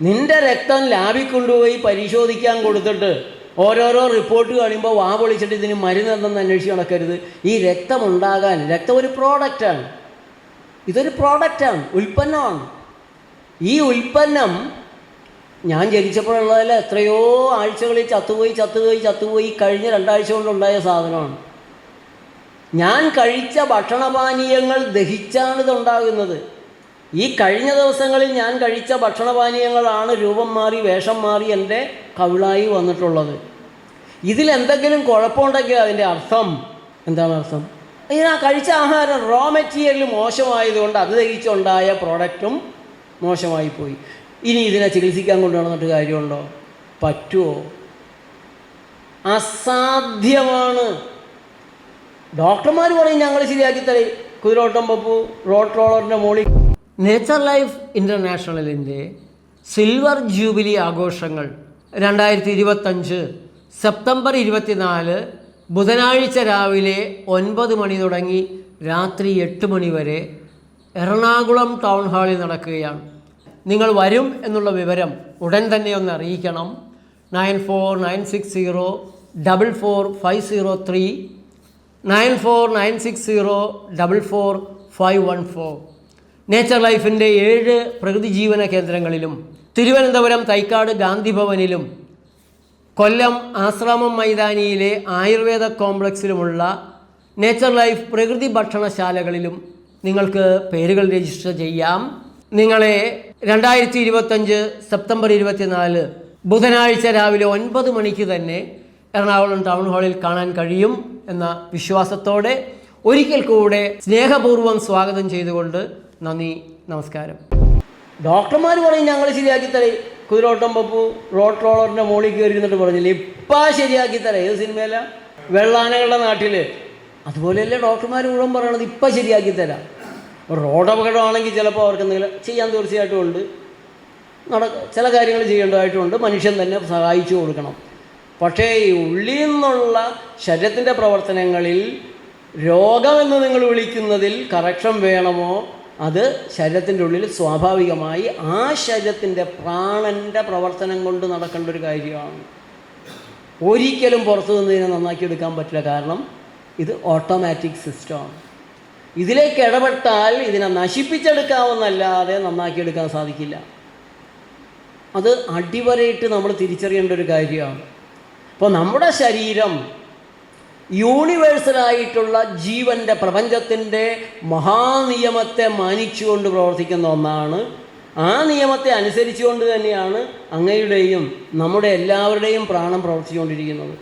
നിന്റെ രക്തം ലാബിൽ കൊണ്ടുപോയി പരിശോധിക്കാൻ കൊടുത്തിട്ട് ഓരോരോ റിപ്പോർട്ട് കാണുമ്പോൾ വാ പൊളിച്ചിട്ട് ഇതിന് മരുന്ന് എന്തെന്ന് അന്വേഷിച്ച് നടക്കരുത്. ഈ രക്തം ഉണ്ടാകാൻ രക്തം ഒരു പ്രോഡക്റ്റാണ് ഇതൊരു പ്രോഡക്റ്റാണ് ഉൽപ്പന്നമാണ്. ഈ ഉൽപ്പന്നം ഞാൻ ജനിച്ചപ്പോഴുള്ളതിൽ എത്രയോ ആഴ്ചകളിൽ ചത്തുപോയി ചത്തുപോയി ചത്തുപോയി കഴിഞ്ഞ രണ്ടാഴ്ച കൊണ്ടുണ്ടായ സാധനമാണ്. ഞാൻ കഴിച്ച ഭക്ഷണപാനീയങ്ങൾ ദഹിച്ചാണ് ഇതുണ്ടാകുന്നത് ഈ കഴിഞ്ഞ ദിവസങ്ങളിൽ ഞാൻ കഴിച്ച ഭക്ഷണപാനീയങ്ങളാണ് രൂപം മാറി വേഷം മാറി എന്റെ കവിളായി വന്നിട്ടുള്ളത്. ഇതിലെന്തെങ്കിലും കുഴപ്പമുണ്ടെങ്കിൽ അതിന്റെ അർത്ഥം എന്താണ് അർത്ഥം? ഇങ്ങനെ കഴിച്ച ആഹാരം റോ മെറ്റീരിയൽ മോശമായതുകൊണ്ട് അത് ദഹിച്ചുണ്ടായ പ്രോഡക്റ്റും മോശമായി പോയി. ഇനി ഇതിനെ ചികിത്സിക്കാൻ കൊണ്ടുവന്നിട്ട് കാര്യമുണ്ടോ? പറ്റുമോ? അസാധ്യമാണ്. ഡോക്ടർമാർ പറയും ഞങ്ങൾ ശരിയാക്കി തരും. കുതിരോട്ടം പപ്പു റോഡ് റോളറിന്റെ മോളിൽ നേച്ചർ ലൈഫ് ഇന്റർനാഷണലിന്റെ സിൽവർ ജൂബിലി ആഘോഷങ്ങൾ രണ്ടായിരത്തി ഇരുപത്തഞ്ച് സെപ്റ്റംബർ ഇരുപത്തിനാല് ബുധനാഴ്ച രാവിലെ ഒൻപത് മണി തുടങ്ങി രാത്രി എട്ട് മണി വരെ എറണാകുളം ടൗൺ ഹാളിൽ നടക്കുകയാണ്. നിങ്ങൾ വരും എന്നുള്ള വിവരം ഉടൻ തന്നെ ഒന്ന് അറിയിക്കണം. Nine four nine six zero double four five zero three nine four nine six zero double four five one four nature ലൈഫിന്റെ ഏഴ് പ്രകൃതി ജീവന കേന്ദ്രങ്ങളിലും തിരുവനന്തപുരം തൈക്കാട് ഗാന്ധി ഭവനിലും കൊല്ലം ആശ്രാമം മൈതാനിയിലെ ആയുർവേദ കോംപ്ലക്സിലുമുള്ള നേച്ചർ ലൈഫ് പ്രകൃതി ഭക്ഷണശാലകളിലും നിങ്ങൾക്ക് പേരുകൾ രജിസ്റ്റർ ചെയ്യാം. നിങ്ങളെ രണ്ടായിരത്തി ഇരുപത്തഞ്ച് സെപ്റ്റംബർ ഇരുപത്തിനാല് ബുധനാഴ്ച രാവിലെ ഒൻപത് മണിക്ക് തന്നെ എറണാകുളം ടൗൺ ഹാളിൽ കാണാൻ കഴിയും എന്ന വിശ്വാസത്തോടെ ഒരിക്കൽ കൂടെ സ്നേഹപൂർവം സ്വാഗതം ചെയ്തുകൊണ്ട് നന്ദി നമസ്കാരം. ഡോക്ടർമാർ പറയും ഞങ്ങൾ ശരിയാക്കി തരേ. കുതിരോട്ടം പപ്പു റോഡ് റോളറിന്റെ മുകളിൽ കയറി ഇരുന്നിട്ട് പറഞ്ഞില്ലേ? ഇപ്പാ ശരിയാക്കി തരാം. ഏത് സിനിമയില? വെള്ളാനകളുടെ നാട്ടിൽ അതുപോലെയല്ലേ ഡോക്ടർമാർ മുഴുവൻ പറയണത് ഇപ്പം ശരിയാക്കി തരാം. റോഡ് അപകടമാണെങ്കിൽ ചിലപ്പോൾ അവർക്ക് എന്തെങ്കിലും ചെയ്യാൻ തീർച്ചയായിട്ടും ഉണ്ട്. നട ചില കാര്യങ്ങൾ ചെയ്യേണ്ടതായിട്ടുണ്ട്. മനുഷ്യൻ തന്നെ സഹായിച്ചു കൊടുക്കണം. പക്ഷേ ഈ ഉള്ളിൽ നിന്നുള്ള ശരീരത്തിന്റെ പ്രവർത്തനങ്ങളിൽ രോഗമെന്ന് നിങ്ങൾ വിളിക്കുന്നതിൽ കറക്ഷൻ വേണമോ? അത് ശരീരത്തിന്റെ ഉള്ളിൽ സ്വാഭാവികമായി ആ ശരീരത്തിന്റെ പ്രാണന്റെ പ്രവർത്തനം കൊണ്ട് നടക്കേണ്ട ഒരു കാര്യമാണ്. ഒരിക്കലും പുറത്തു നിന്നതിനെ നന്നാക്കി എടുക്കാൻ പറ്റില്ല. കാരണം ഇത് ഓട്ടോമാറ്റിക് സിസ്റ്റമാണ് ഇതിലേക്ക് ഇടപെട്ടാൽ ഇതിനെ നശിപ്പിച്ചെടുക്കാവുന്നല്ലാതെ നന്നാക്കിയെടുക്കാൻ സാധിക്കില്ല. അത് അടിവരയിട്ട് നമ്മൾ തിരിച്ചറിയേണ്ട ഒരു കാര്യമാണ്. അപ്പോൾ നമ്മുടെ ശരീരം യൂണിവേഴ്സലായിട്ടുള്ള ജീവന്റെ പ്രപഞ്ചത്തിന്റെ മഹാനിയമത്തെ മാനിച്ചുകൊണ്ട് പ്രവർത്തിക്കുന്ന ഒന്നാണ്. ആ നിയമത്തെ അനുസരിച്ചുകൊണ്ട് തന്നെയാണ് അങ്ങയുടെയും നമ്മുടെ എല്ലാവരുടെയും പ്രാണം പ്രവർത്തിച്ചുകൊണ്ടിരിക്കുന്നത്.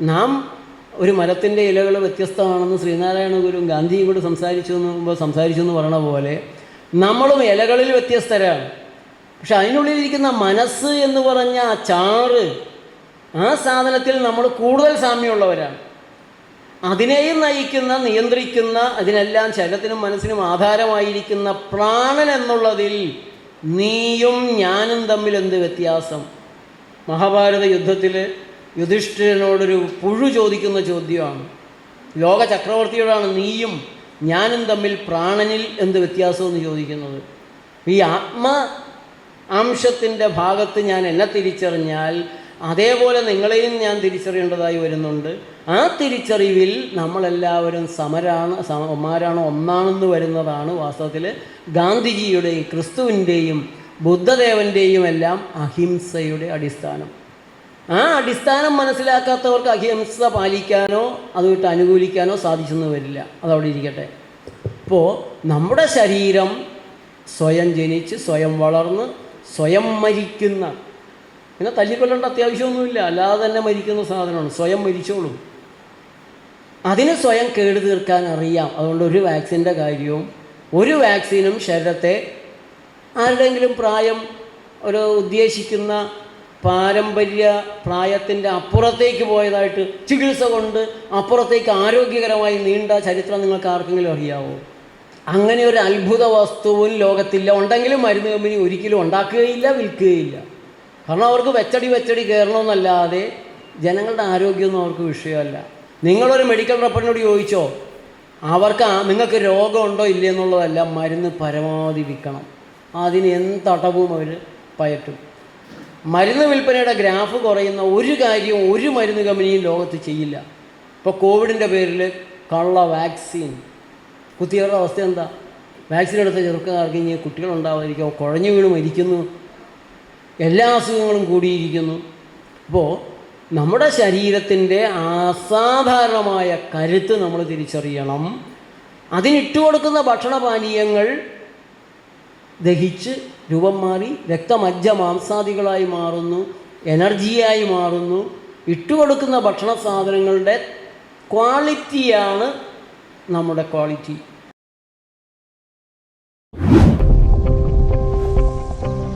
നാം ഒരു മരത്തിന്റെ ഇലകൾ വ്യത്യസ്തമാണെന്ന് ശ്രീനാരായണ ഗുരു ഗാന്ധിയും കൂടി സംസാരിച്ചു എന്ന് സംസാരിച്ചു എന്ന് പറയണ പോലെ നമ്മളും ഇലകളിൽ വ്യത്യസ്തരാണ്. പക്ഷെ അതിനുള്ളിലിരിക്കുന്ന മനസ്സ് എന്ന് പറഞ്ഞ ആ ചാറ് ആ സാധനത്തിൽ നമ്മൾ കൂടുതൽ സാമ്യമുള്ളവരാണ്. അതിനെയും നയിക്കുന്ന നിയന്ത്രിക്കുന്ന അതിനെല്ലാം ശരീരത്തിനും മനസ്സിനും ആധാരമായിരിക്കുന്ന പ്രാണൻ എന്നുള്ളതിൽ നീയും ഞാനും തമ്മിൽ എന്ത് വ്യത്യാസം? മഹാഭാരത യുദ്ധത്തിൽ യുധിഷ്ഠിരനോടൊരു പുഴു ചോദിക്കുന്ന ചോദ്യമാണ്. ലോക ചക്രവർത്തിയോടാണ് നീയും ഞാനും തമ്മിൽ പ്രാണനിൽ എന്ത് വ്യത്യാസമെന്ന് ചോദിക്കുന്നത്? ഈ ആത്മ അംശത്തിന്റെ ഭാഗത്ത് ഞാൻ എന്നെ തിരിച്ചറിഞ്ഞാൽ അതേപോലെ നിങ്ങളെയും ഞാൻ തിരിച്ചറിയേണ്ടതായി വരുന്നുണ്ട്. ആ തിരിച്ചറിവിൽ നമ്മളെല്ലാവരും സമരാണ് സമമാരാണ് ഒന്നാണെന്ന് വരുന്നതാണ് വാസ്തവത്തിൽ ഗാന്ധിജിയുടെയും ക്രിസ്തുവിന്റെയും ബുദ്ധദേവന്റെയും എല്ലാം അഹിംസയുടെ അടിസ്ഥാനം. ആ അടിസ്ഥാനം മനസ്സിലാക്കാത്തവർക്ക് അഹിംസ പാലിക്കാനോ അതുമായിട്ട് അനുകൂലിക്കാനോ സാധിച്ചെന്ന് വരില്ല. അതവിടെ ഇരിക്കട്ടെ. അപ്പോൾ നമ്മുടെ ശരീരം സ്വയം ജനിച്ച് സ്വയം വളർന്ന് സ്വയം മരിക്കുന്ന പിന്നെ തല്ലിക്കൊല്ലേണ്ട അത്യാവശ്യമൊന്നുമില്ല. അല്ലാതെ തന്നെ മരിക്കുന്ന സാധനമാണ്. സ്വയം മരിച്ചോളും. അതിന് സ്വയം കേട് തീർക്കാൻ അറിയാം. അതുകൊണ്ട് ഒരു വാക്സിന്റെ കാര്യവും ഒരു വാക്സിനും ശരീരത്തെ ആരുടെയെങ്കിലും പ്രായം ഒരു ഉദ്ദേശിക്കുന്ന പാരമ്പര്യ പ്രായത്തിന്റെ അപ്പുറത്തേക്ക് പോയതായിട്ട് ചികിത്സ കൊണ്ട് അപ്പുറത്തേക്ക് ആരോഗ്യകരമായി നീണ്ട ചരിത്രം നിങ്ങൾക്ക് ആർക്കെങ്കിലും അറിയാവോ? അങ്ങനെ ഒരു അത്ഭുത വസ്തുവും ലോകത്തില്ല. ഉണ്ടെങ്കിലും മരുന്ന് കമ്പനി ഒരിക്കലും ഉണ്ടാക്കുകയില്ല വിൽക്കുകയില്ല. കാരണം അവർക്ക് വെച്ചടി വെച്ചടി കയറണമെന്നല്ലാതെ ജനങ്ങളുടെ ആരോഗ്യമൊന്നും അവർക്ക് വിഷയമല്ല. നിങ്ങളൊരു മെഡിക്കൽ റെപ്പറിനോട് ചോദിച്ചോ അവർക്ക് നിങ്ങൾക്ക് രോഗമുണ്ടോ ഇല്ലേ എന്നുള്ളതല്ല മരുന്ന് പരമാവധി വിൽക്കണം. അതിന് എന്തടവും അവർ പയറ്റും. മരുന്ന് വിൽപ്പനയുടെ ഗ്രാഫ് കുറയുന്ന ഒരു കാര്യവും ഒരു മരുന്ന് കമ്പനിയും ലോകത്ത് ചെയ്യില്ല. ഇപ്പോൾ കോവിഡിന്റെ പേരിൽ കള്ള വാക്സിൻ. കുത്തിയവരുടെ അവസ്ഥ എന്താ? വാക്സിൻ എടുത്ത ചെറുപ്പക്കാർക്ക് ഇനി കുട്ടികളുണ്ടാവാതിരിക്കുക കുഴഞ്ഞു വീണ് മരിക്കുന്നു. എല്ലാ അസുഖങ്ങളും കൂടിയിരിക്കുന്നു. അപ്പോൾ നമ്മുടെ ശരീരത്തിന്റെ അസാധാരണമായ കരുത്ത് നമ്മൾ തിരിച്ചറിയണം. അതിനിട്ട് കൊടുക്കുന്ന ഭക്ഷണപാനീയങ്ങൾ ദഹിച്ച് രൂപം മാറി രക്തമജ്ജ മാംസാദികളായി മാറുന്നു എനർജിയായി മാറുന്നു. ഇട്ടുകൊടുക്കുന്ന ഭക്ഷണ സാധനങ്ങളുടെ ക്വാളിറ്റിയാണ് നമ്മുടെ ക്വാളിറ്റി.